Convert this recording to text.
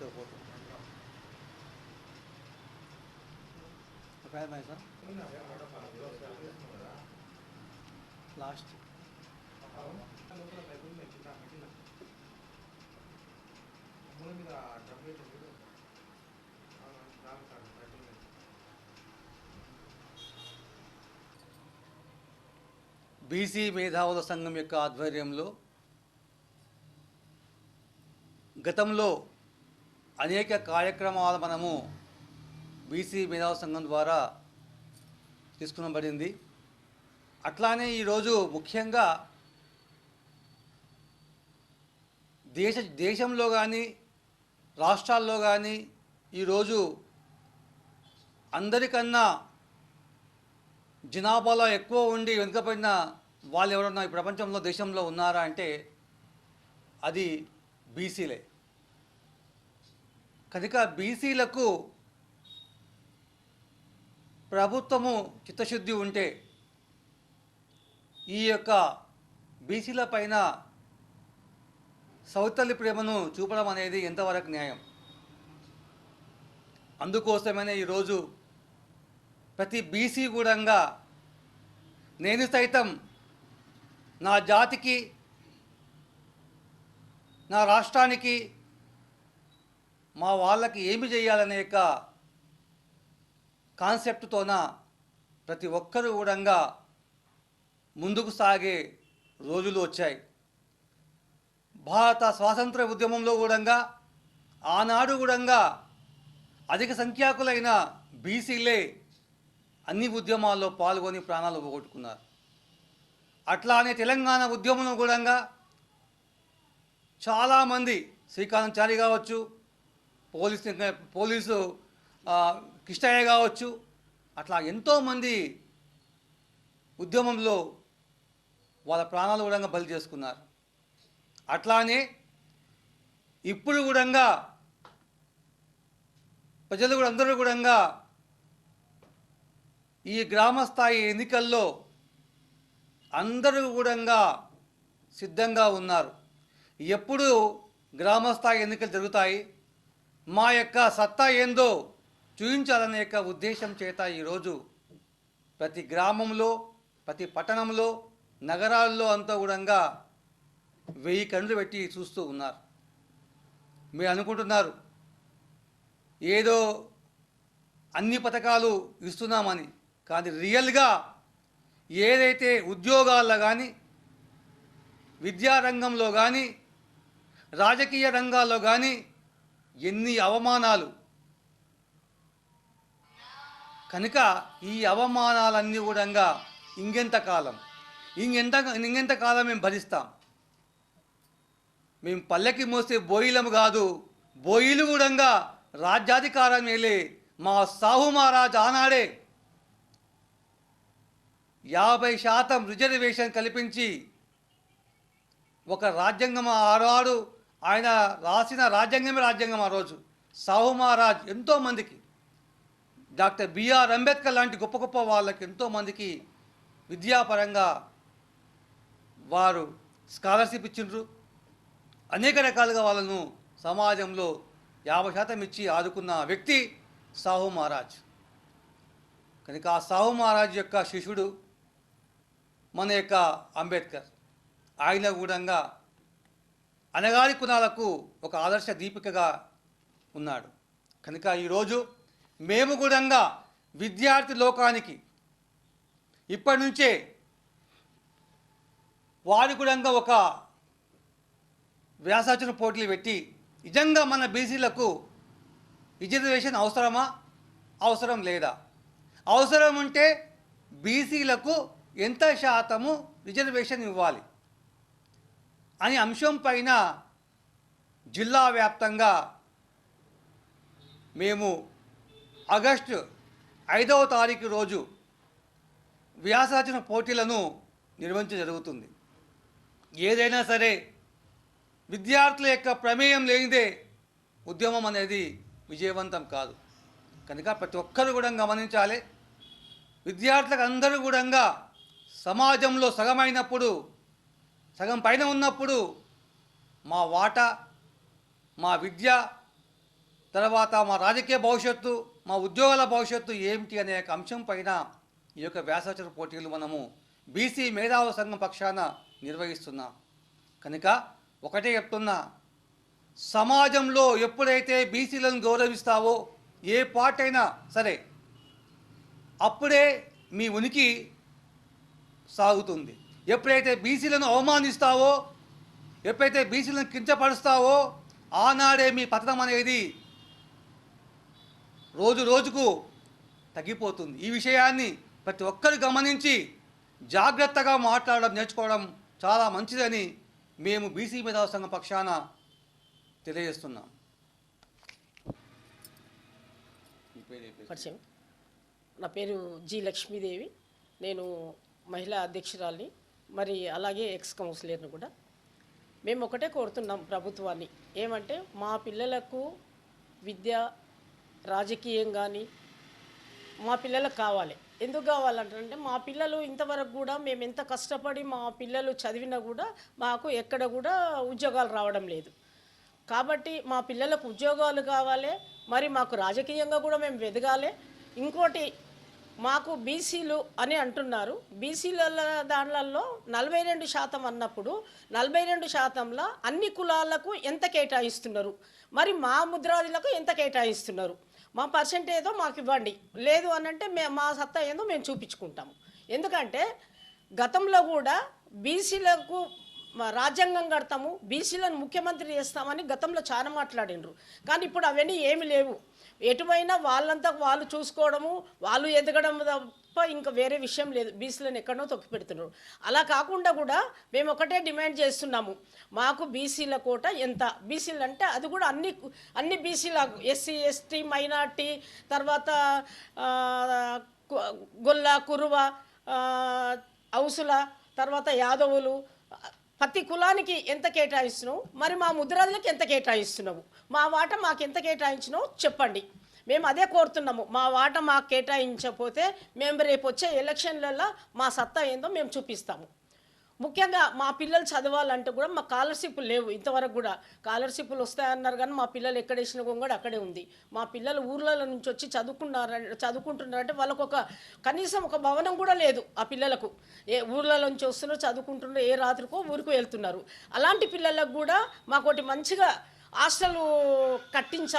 పోతుంది పోతుంది ఒక సార్? లాస్ట్. బీసీ మేధావుల సంఘం యొక్క ఆధ్వర్యంలో గతంలో అనేక కార్యక్రమాలు మనము బీసీ మేధావ సంఘం ద్వారా తీసుకునబడింది. అట్లానే ఈరోజు ముఖ్యంగా దేశ దేశంలో కానీ రాష్ట్రాల్లో కానీ ఈరోజు అందరికన్నా జనాభాలో ఎక్కువ ఉండి వెనుకబడిన వాళ్ళు ఎవరన్నా ఈ ప్రపంచంలో దేశంలో ఉన్నారా అంటే అది బీసీలే. కనుక బీసీలకు ప్రభుత్వము చిత్తశుద్ధి ఉంటే ఈ యొక్క బీసీల పైన సౌతల్లి ప్రేమను చూపడం అనేది ఎంతవరకు న్యాయం? అందుకోసమనే ఈరోజు ప్రతి బీసీ కూడా నేను సైతం నా జాతికి నా రాష్ట్రానికి మా వాళ్ళకి ఏమి చేయాలనే యొక్క కాన్సెప్ట్తోన ప్రతి ఒక్కరూ కూడా ముందుకు సాగే రోజులు వచ్చాయి. భారత స్వాతంత్ర ఉద్యమంలో కూడా ఆనాడు కూడా అధిక సంఖ్యాకులైన బీసీలే అన్ని ఉద్యమాల్లో పాల్గొని ప్రాణాలు పోగొట్టుకున్నారు. అట్లానే తెలంగాణ ఉద్యమంలో కూడా చాలామంది శ్రీకాంత్ కావచ్చు పోలీస్ పోలీసు ఆ, కిష్టయ్య కావచ్చు. అట్లా ఎంతోమంది ఉద్యమంలో వాళ్ళ ప్రాణాలు కూడా బలి చేసుకున్నారు. అట్లానే ఇప్పుడు కూడా ప్రజలు కూడా అందరూ కూడా ఈ గ్రామ స్థాయి ఎన్నికల్లో అందరూ కూడా సిద్ధంగా ఉన్నారు. ఎప్పుడు గ్రామస్థాయి ఎన్నికలు జరుగుతాయి? మా యొక్క సత్తా ఏందో చూపించాలనే యొక్క ఉద్దేశం చేత ఈరోజు ప్రతి గ్రామంలో ప్రతి పట్టణంలో నగరాల్లో అంతా కూడా వెయ్యి కళ్ళు పెట్టి చూస్తూ ఉన్నారు. మీరు అనుకుంటున్నారు ఏదో అన్ని పథకాలు ఇస్తున్నామని కానీ రియల్గా ఏదైతే ఉద్యోగాల్లో కానీ విద్యారంగంలో కానీ రాజకీయ రంగాల్లో కానీ ఎన్ని అవమానాలు. కనుక ఈ అవమానాలన్నీ కూడా ఇంకెంతకాలం ఇంకెంత ఇంకెంతకాలం మేము భరిస్తాం? మేము పల్లెకి మోసే బోయిలము కాదు బోయిలు కూడా రాజ్యాధికారం వెళ్ళి మా సాహు మహారాజ్ ఆనాడే. యాభై శాతం రిజర్వేషన్ కల్పించి ఒక రాజ్యాంగం ఆనాడు ఆయన రాసిన రాజ్యాంగమే రాజ్యాంగం ఆ రోజు. సాహు మహారాజ్ ఎంతోమందికి డాక్టర్ బిఆర్ అంబేద్కర్ లాంటి గొప్ప గొప్ప వాళ్ళకి ఎంతోమందికి విద్యాపరంగా వారు స్కాలర్షిప్ ఇచ్చిండ్రు. అనేక రకాలుగా వాళ్ళను సమాజంలో యాభై శాతం ఇచ్చి ఆదుకున్న వ్యక్తి సాహు మహారాజ్. కనుక ఆ సాహు మహారాజ్ యొక్క శిష్యుడు మన యొక్క అంబేద్కర్. ఆయన కూడా అనగారి కులాలకు ఒక ఆదర్శ దీపికగా ఉన్నాడు. కనుక ఈరోజు మేము కూడా విద్యార్థి లోకానికి ఇప్పటి నుంచే వారి కూడా ఒక వ్యాసాచన పోటీలు పెట్టి నిజంగా మన బీసీలకు రిజర్వేషన్ అవసరమా? అవసరం లేదా? అవసరం ఉంటే బీసీలకు ఎంత శాతము రిజర్వేషన్ ఇవ్వాలి? అనే అంశం పైన జిల్లా వ్యాప్తంగా మేము ఆగస్టు ఐదవ తారీఖు రోజు వ్యాసరచన పోటీలను నిర్వహించ జరుగుతుంది. ఏదైనా సరే విద్యార్థుల యొక్క ప్రమేయం లేనిదే ఉద్యమం అనేది విజయవంతం కాదు. కనుక ప్రతి ఒక్కరు కూడా గమనించాలి. విద్యార్థులకు అందరూ కూడా సమాజంలో సగమైనప్పుడు సగం పైన ఉన్నప్పుడు మా వాటా మా విద్య తర్వాత మా రాజకీయ భవిష్యత్తు మా ఉద్యోగాల భవిష్యత్తు ఏమిటి అనే ఒక అంశం పైన ఈ యొక్క వ్యాసాచర పోటీలు మనము బీసీ మేధావ సంఘం పక్షాన నిర్వహిస్తున్నాం. కనుక ఒకటే చెప్తున్నా సమాజంలో ఎప్పుడైతే బీసీలను గౌరవిస్తావో ఏ పార్టీ అయినా సరే అప్పుడే మీ ఉనికి సాగుతుంది. ఎప్పుడైతే బీసీలను అవమానిస్తావో ఎప్పుడైతే బీసీలను కించపరుస్తావో ఆనాడే మీ పతనం అనేది రోజు రోజుకు తగ్గిపోతుంది. ఈ విషయాన్ని ప్రతి ఒక్కరు గమనించి జాగ్రత్తగా మాట్లాడడం నేర్చుకోవడం చాలా మంచిదని మేము బీసీ మేధావ సంఘం పక్షాన తెలియజేస్తున్నాం. పరిచయం. నా పేరు జి లక్ష్మీదేవి. నేను మహిళా అధ్యక్షురాలిని. మరి అలాగే ఎక్స్ కౌన్సిలర్ని కూడా. మేము ఒకటే కోరుతున్నాం ప్రభుత్వాన్ని. ఏమంటే మా పిల్లలకు విద్య రాజకీయం కానీ మా పిల్లలకు కావాలి. ఎందుకు కావాలంటే మా పిల్లలు ఇంతవరకు కూడా మేము ఎంత కష్టపడి మా పిల్లలు చదివినా కూడా మాకు ఎక్కడ కూడా ఉద్యోగాలు రావడం లేదు. కాబట్టి మా పిల్లలకు ఉద్యోగాలు కావాలి. మరి మాకు రాజకీయంగా కూడా మేము ఎదగాలి ఇంకోటి మాకు బీసీలు అని అంటున్నారు. బీసీల దానిలలో నలభై రెండు శాతం అన్నప్పుడు నలభై రెండు శాతంలో అన్ని కులాలకు ఎంత కేటాయిస్తున్నారు? మరి మా ముద్రాదులకు ఎంత కేటాయిస్తున్నారు? మా పర్సెంట్ ఏదో మాకు ఇవ్వండి. లేదు అనంటే మే మా సత్తా ఏందో మేము చూపించుకుంటాము. ఎందుకంటే గతంలో కూడా బీసీలకు రాజ్యాంగం కడతాము బీసీలను ముఖ్యమంత్రి చేస్తామని గతంలో చాలా మాట్లాడినరు కానీ ఇప్పుడు అవన్నీ ఏమి లేవు. ఎటువైనా వాళ్ళంతా వాళ్ళు చూసుకోవడము వాళ్ళు ఎదగడం తప్ప ఇంకా వేరే విషయం లేదు. బీసీలను ఎక్కడో తొక్కి పెడుతున్నారు. అలా కాకుండా కూడా మేము ఒకటే డిమాండ్ చేస్తున్నాము. మాకు బీసీల కోట ఎంత? బీసీలు అంటే అది కూడా అన్ని అన్ని బీసీల ఎస్సీ ఎస్టీ మైనార్టీ తర్వాత గొల్ల కురువ హౌసుల తర్వాత యాదవులు ప్రతి కులానికి ఎంత కేటాయిస్తున్నావు? మరి మా ముద్రాదులకు ఎంత కేటాయిస్తున్నావు? మా వాట మాకు ఎంత కేటాయించినావు? చెప్పండి. మేము అదే కోరుతున్నాము. మా వాట మాకు కేటాయించకపోతే మేము రేపు వచ్చే ఎలక్షన్లలో మా సత్తా ఏందో మేము చూపిస్తాము. ముఖ్యంగా మా పిల్లలు చదవాలంటే కూడా మా స్కాలర్షిప్లు లేవు. ఇంతవరకు కూడా స్కాలర్షిప్లు వస్తాయన్నారు కానీ మా పిల్లలు ఎక్కడ వేసిన కూడా అక్కడే ఉంది. మా పిల్లలు ఊర్లలో నుంచి వచ్చి చదువుకున్నారు చదువుకుంటున్నారంటే వాళ్ళకు ఒక కనీసం ఒక భవనం కూడా లేదు ఆ పిల్లలకు. ఏ ఊర్లలో నుంచి వస్తున్నారు చదువుకుంటున్నారు ఏ రాత్రికో ఊరికి వెళ్తున్నారు. అలాంటి పిల్లలకు కూడా మాకు ఒకటి మంచిగా హాస్టల్ కట్టించాలి